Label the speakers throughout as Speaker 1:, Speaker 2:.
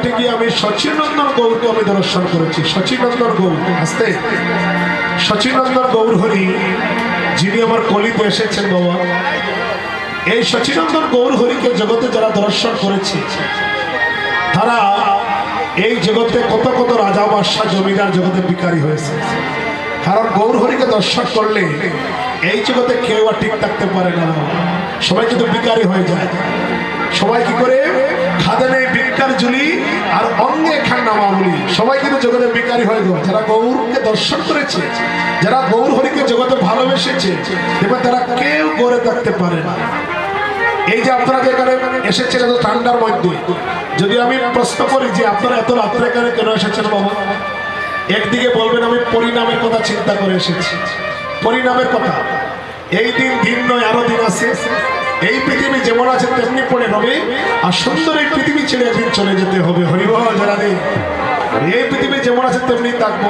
Speaker 1: ঘাটে গিয়ে আমি সচিনন্দন গৌরকে আমি দর্শন করেছি। সচিনন্দন গৌর আসতে সচিনন্দন গৌর হরি, যিনি আমার কলিতে এসেছেন বাবা। এই সচিনন্দন গৌর হরিকে জগতে যারা দর্শন করেছে, তারা এই জগতে কত কত রাজা, বাদশাহ, জমিদার জগতে বিকারী হয়েছে। কারণ গৌর হরিকে দর্শন করলে এই জগতে কেউ আর ঠিক থাকতে পারে না সবাই কিন্তু বিকারী হয়ে যায়, সবাই কি করে খাদে নেই ভিক্ষার ঝুলি আর অঙ্গে খান নামা বলি সবাই কিন্তু জগতে বিকারী হয়ে গেল। যারা গৌরকে দর্শন করেছে, যারা গৌর হরিকে জগতে ভালোবেসেছে, এবার তারা কেউ গড়ে থাকতে পারে না। এই যে আপনারা এখানে এসেছেন এত ঠান্ডার মধ্যে, যদি আমি প্রশ্ন করি যে আপনারা এত রাত্রে এখানে কেন এসেছেন বাবা? একদিকে বলবেন, আমি পরিণামের কথা চিন্তা করে এসেছি। পরিণামের কথা। এই দিন দিন নয় আরও দিন আছে। এই পৃথিবী যেমন আছে, তেমনি পড়ে হবে। আর সুন্দর এই পৃথিবী ছেড়ে একদিন চলে যেতে হবে। নেই এই পৃথিবী যেমন আছে, তেমনি থাকব।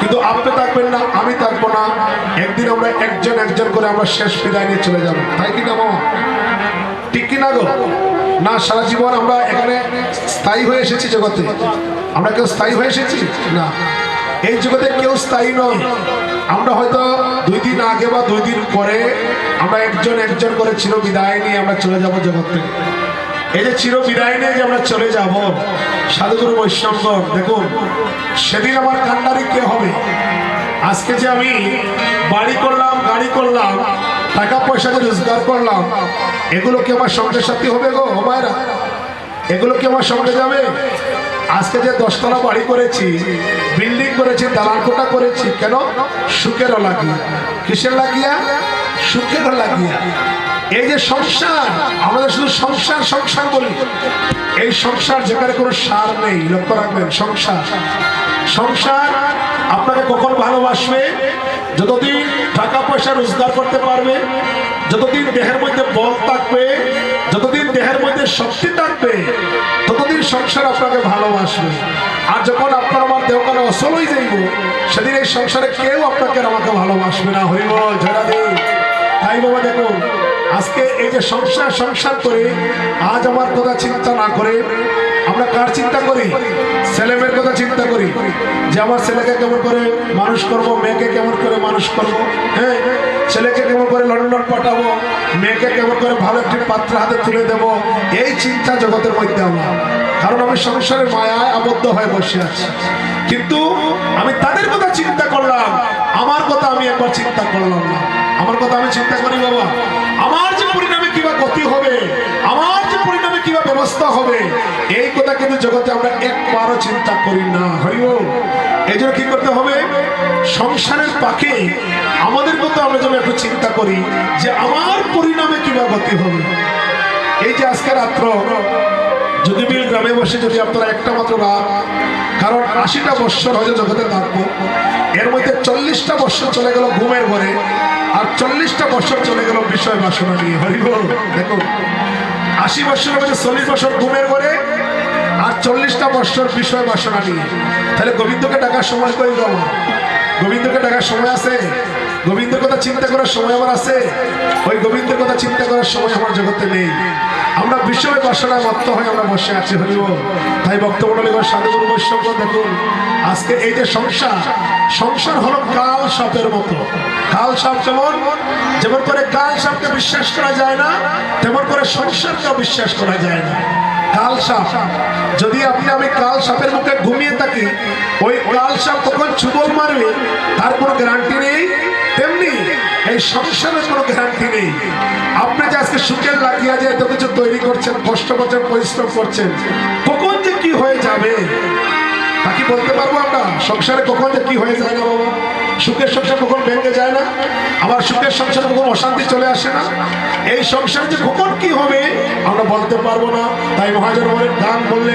Speaker 1: কিন্তু আপনি থাকবেন না, আমি থাকব না। একদিন আমরা একজন একজন করে আমরা শেষ বিদায় নিয়ে চলে যাব। তাই কি না মামা ঠিক কি না গো? না, সারা জীবন আমরা এখানে স্থায়ী হয়ে এসেছি জগতে। আমরা কেউ স্থায়ী হয়ে এসেছি? না। এই জগতে কেউ স্থায়ী নয় আমরা হয়তো দুই দিন আগে বা দুই দিন পরে আমরা একজন একজন করে চির বিদায় নিয়ে আমরা চলে যাব জগৎ থেকে এই যে চির বিদায় নিয়ে যে আমরা চলে যাব, সাধুগুরু বৈষ্ণবগণ দেখুন, সেদিন আমার কান্ডারি কে হবে? আজকে যে আমি বাড়ি করলাম, গাড়ি করলাম টাকা পয়সা যে রোজগার করলাম, এগুলো কি আমার সঙ্গে সাথী হবে গো? ও মায়েরা, এগুলো কি আমার সঙ্গে যাবে? আজকে যে দশতলা বাড়ি করেছি বিল্ডিং করেছি দালান কোটা করেছি, কেন? সুখের লাগিয়া কিসের লাগিয়া? সুখের লাগিয়া। এই যে সংসার আমাদের শুধু সংসার সংসার বলি। এই সংসার যেখানে কোনো সার নেই, লক্ষ্য রাখবেন, সংসার। সংসার আপনাকে কখন ভালোবাসবে? যতদিন টাকা পয়সা রোজগার করতে পারবে, যতদিন দেহের মধ্যে বল থাকবে, যতদিন দেহের মধ্যে শক্তি থাকবে, ততদিন সংসার আপনাকে ভালোবাসবে। আর যখন আপনার আমার দেহকালে অসল হয়ে যাইব, সেদিন এই সংসারে কেউ আপনাকে আমাকে ভালোবাসবে না। হরিবল ঝরা দিন তাই বাবা দেখুন আজকে এই যে সংসার সংসার করে আজ আমার কথা চিন্তা না করে, আমরা কার চিন্তা করি? ছেলেমেয়ের কথা চিন্তা করি। যে আমার ছেলেকে কেমন করে মানুষ করব, মেয়েকে কেমন করে মানুষ করব হ্যাঁ? ছেলেকে কেমন করে লন্ডন পাঠাবো, মেয়েকে কেমন করে ভালো একটি পাত্র হাতে তুলে দেব, এই চিন্তা জগতের মধ্যে আমরা। কারণ আমি সংসারের মায়ায় আবদ্ধ হয়ে বসে আছি। কিন্তু আমি তাদের কথা চিন্তা করলাম। আমার কথা আমি একবার চিন্তা করলাম না। আমার কথা আমি চিন্তা করি, বাবা। আমার যে পরিণামে কিবা গতি হবে, আমার যে পরিণামে কিবা ব্যবস্থা হবে, এই কথা কিন্তু জগতে আমরা একবারও চিন্তা করি না। হরিব এই জন্য কি করতে হবে? সংসারের পাখি, আমাদের কথা আমরা যেন একটু চিন্তা করি যে আমার পরিণামে কিবা গতি হবে। এই যে আজকে রাত্র যদিবিল গ্রামে বসে, যদি আপনারা একটা মাত্র রাত, কারণ আশিটা বৎসর হয়তো জগতে থাকব, এর মধ্যে চল্লিশটা বৎসর চলে গেল ঘুমের ঘরে, আর চল্লিশটা বৎসর চলে গেল বিষয় বাসনা নিয়ে। হরিবল দেখুন, আশি বৎসরের মধ্যে চল্লিশ বছর ঘুমের ঘরে, আর চল্লিশটা বৎসর বিষয় বাসনা নিয়ে। তাহলে গোবিন্দকে ডাকার সময় কই বাবা গোবিন্দকে ডাকার সময় আছে? গোবিন্দের কথা চিন্তা করার সময় আমার আছে? ওই গোবিন্দের কথা চিন্তা করার সময় আমার জগতে নেই। আমরা বিষয় বাসনায় মত্ত হয়ে আমরা বসে আছি হরিব তাই বক্তব্য সাধুগুরু বৈষ্ণব দেখুন, আজকে এই যে সংসার সংসার হলো কাল সাপের মতো। কাল সাপ যেমন যেমন করে কাল সাপকে বিশ্বাস করা যায় না, তেমন করে সংসারকেও বিশ্বাস করা যায় না। কাল সাপ, যদি আপনি, আমি কাল সাপের মুখে ঘুমিয়ে থাকি, ওই কাল সাপ কখন ছুবল মারবে, তার কোনো গ্যারান্টি নেই। তেমনি এই সংসারের কোনো গ্যারান্টি নেই। সুখের লাগিয়া যে এত কিছু তৈরি করছেন, কষ্ট করছেন, পরিশ্রম করছেন, কখন যে কি হয়ে যাবে? তা কি বলতে পারব আমরা? সংসারে কখন যে কি হয়ে যায় না বাবা? সুখের সংসার কখন ভেঙে যায় না? আমার সুখের সংসার কখন অশান্তি চলে আসে না? এই সংসার যে কখন কি হবে, আমরা বলতে পারব না। তাই মহাজন বলেন গান বললেন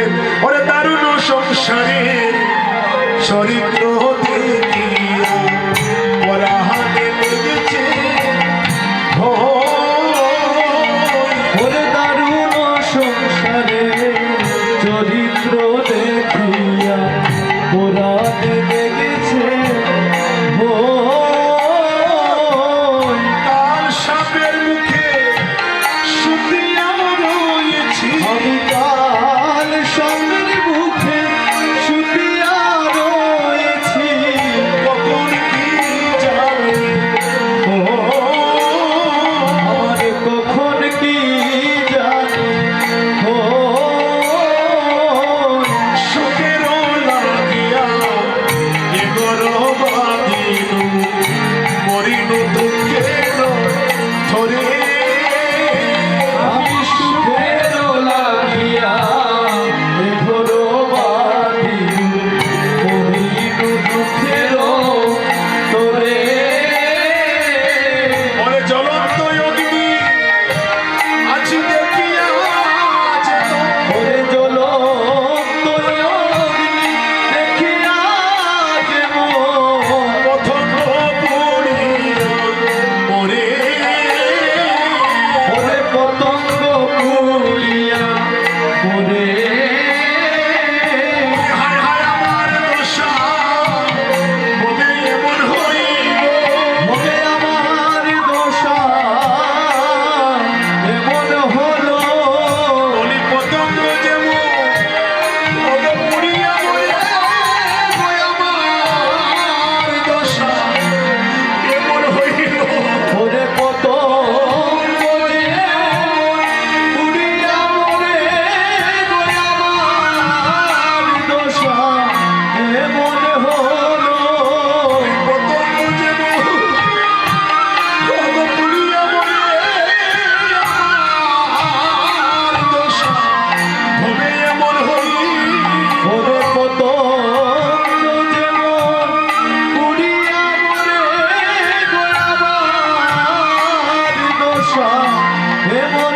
Speaker 2: હે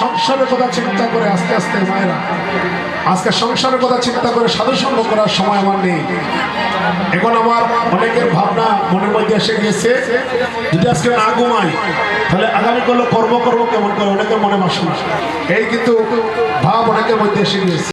Speaker 1: সংসারের কথা চিন্তা করে আস্তে আস্তে মায়েরা, আজকে সংসারের কথা চিন্তা করে সাধু সঙ্গ করার সময় আমার নেই। এখন আমার অনেকের ভাবনা মনের মধ্যে এসে গিয়েছে, যদি আজকে না ঘুমাই, তাহলে আগামী কর্ম করব কেমন করে? অনেকের মনে বাসনা এই কিন্তু ভাব অনেকের মধ্যে এসে গিয়েছে।